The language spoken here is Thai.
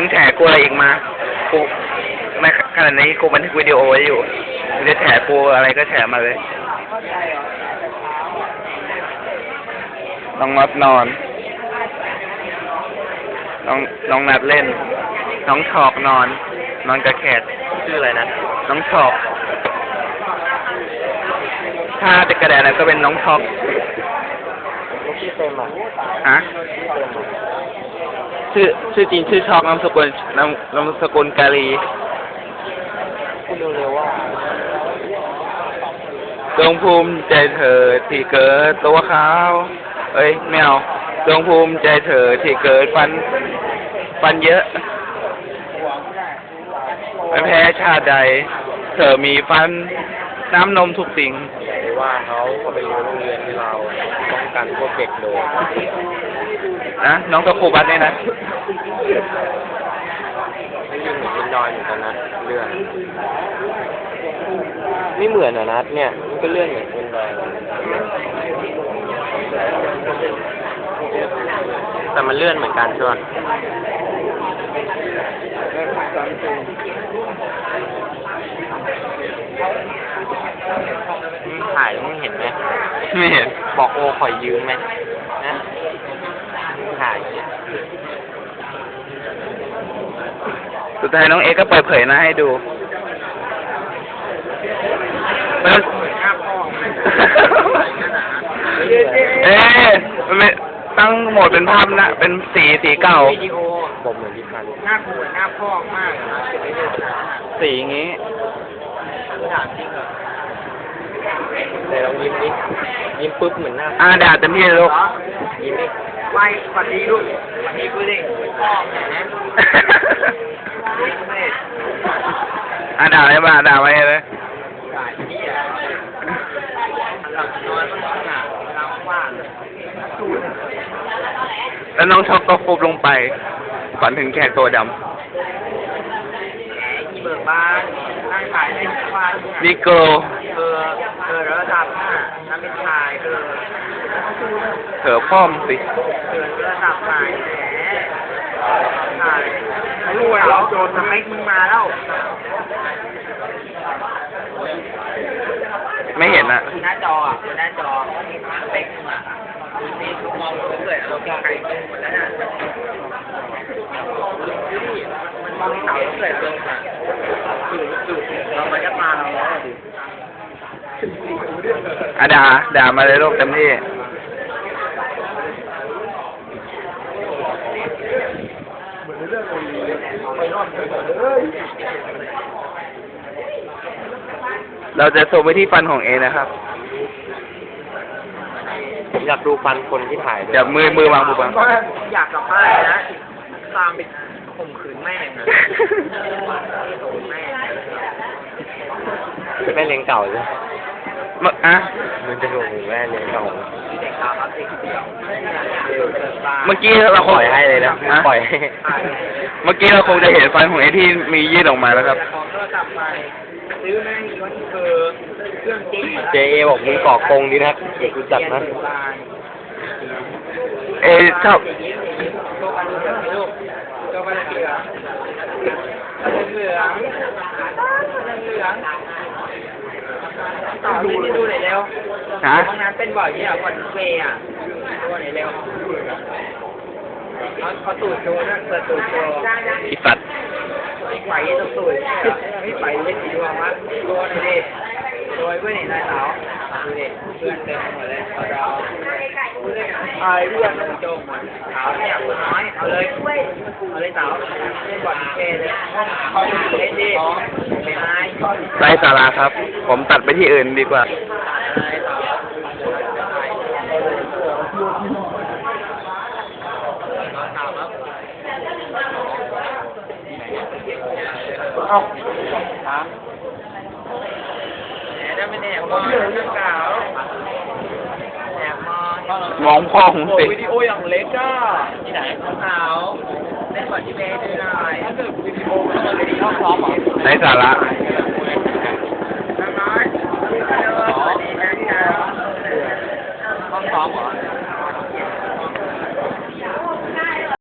มึงแฉกูอะไรอีกมากูไม่ขนาดนี้กูบันทึกวิดีโอไว้อยู่มึงจะแฉกูอะไรก็แฉมาเลยน้องน็อตนอน น้องน้องนัดเล่น น้องชอกนอน นอนกระแขดชื่ออะไรนะ น้องชอก ถ้าจะกระแดดแล้วก็เป็นน้องช็อกลูกพี่เต็มอะฮะ ชื่อชื่อจริงชื่อช็อกนามสกุลนามนามสกุลกาลีคุณเร็วว่าจงภูมิใจเธอที่เกิดตัวขาว เอ้ยไม่เอาจงภูมิใจเธอที่เกิดฟัน ฟันเยอะไม่แพ้ชาติใด เธอมีฟันน้ำนมทุกสิ่งว่าเขาเขาไปโรงเรียนที่เราป้องกันพวกเด็กโดน นะน้องตะคูบัตเนี่ยนะไม่ยิ่งเหมือนยินน้อยเหมือนกันนะเลื่อนไม่เหมือนอะนัดเนี่ยมันก็เลื่อนเหมือนคนแดงแต่มันเลื่อนเหมือนกันใช่ไหมมึงถ่ายมึงเห็นไหมไม่เห็น บอกโอขอยืมไหม สุดท้ายน้องเอก็เปิดเผยหน้าให้ดูมันเอ๊ะมันไม่ตั้งโหมดเป็นภาพนะ เป็นสีสีเก่า วิดีโอผมเหมือนดิพันหน้ากูเหมือนหน้าพ่อมากนะเก็บไว้ดูนะสีอย่างงี้ ถามจริงเหรอ แต่ลองยิ้มดิยิ้มปุ๊บเหมือนหน้าอ่าด่าเต็มที่เลยลูกยิ้มดิไม่สวัสดีลูกสวัสดีกูดิพ่อแหมอ่าด่าอะไรบ้างด่าไว้เลยด่าที่อะเราจะนอนมันต้องหนาเราว่างแล้วน้องช็อกก็ฟุบลงไปฝันถึงแขกตัวดแหมอีเบิกบานนั่งขายในบ้านำนี่เกิลเออเออระดับหน้าน้ำเป็นชายเออเถอพ่อมสิเออระดับไหนแหมชายรู้แล้วโจรสเปคมึงมาแล้ว ไม่เห็นอะ หน้าจออะหน้าจอสเปคมึงอะนี่มองเกิดเราไกลหมดแล้วน่ะมันมองเสาแล้วเกิดลงอะจุดจุดเรามันจะมาเราแล้วดิ อะด่าด่ามาเลยลูกเต็มที่เราจะซูมไปที่ฟันของเอนะครับ ผมอยากดูฟันคนที่ถ่ายด้วยเดี๋ยวมือมือวางมือวางอยากกลับบ้านนะตามไปข่มขืนแม่งนะโดน แม่งแม่เลี้ยงเก่าใช่ไหมมะอะมันจะดูแม่เลี้ยงเก่าเด็กครับเด็กเดียวเมื่อกี้เราปคงล่อยให้เลยนะฮปล่อยให้เมื่อกี้เราคงจะเห็นฟันของเอที่มียืดออกมาแล้วครับของโทรศัพท์ไปซื้อแม่งอีกวันที่เธอเครื่องจริงเจเอบอกมึงก่อกงดีนะเดี๋ยวกูจัดนะเอชอบโชว์กันเต่อดูดูหน่อยเร็วฮะห้องน้ำเป็นบ่อยเนี่ยก่อนเวย์อะดูหน่อยเร็วเอาเอาตูดโชว์นะเปิดตูดโชว์อีสัตว์ไอ้ไฟตรงตูดไม่ไฟเล่นสีดวงวะโชว์หน่อยดิโชว์เพื่อนเห็นนายสาวดูดิเพื่อนเต็มหมดเลยเอาเรา ไอ้เพื่อนต้องโจมหมดสาวเนี่ยคนน้อย เอาเลยเอาเลยสาวเล่นบอลเกย์เลยเล่นดิไม่อายไร้สาระครับ ผมตัดไปที่อื่นดีกว่าเอาถามแหมได้ไม่แน่มองเรื่องเก่าแอบ มองมองพ่อของสิวิดีโออย่างเล็กอะที่ไหนขาวเล่นบอลที่เบสด้วยหน่อยถ้าเกิดวิดีโอมันจะดีห้องซ้อมเหรอไร้สาระ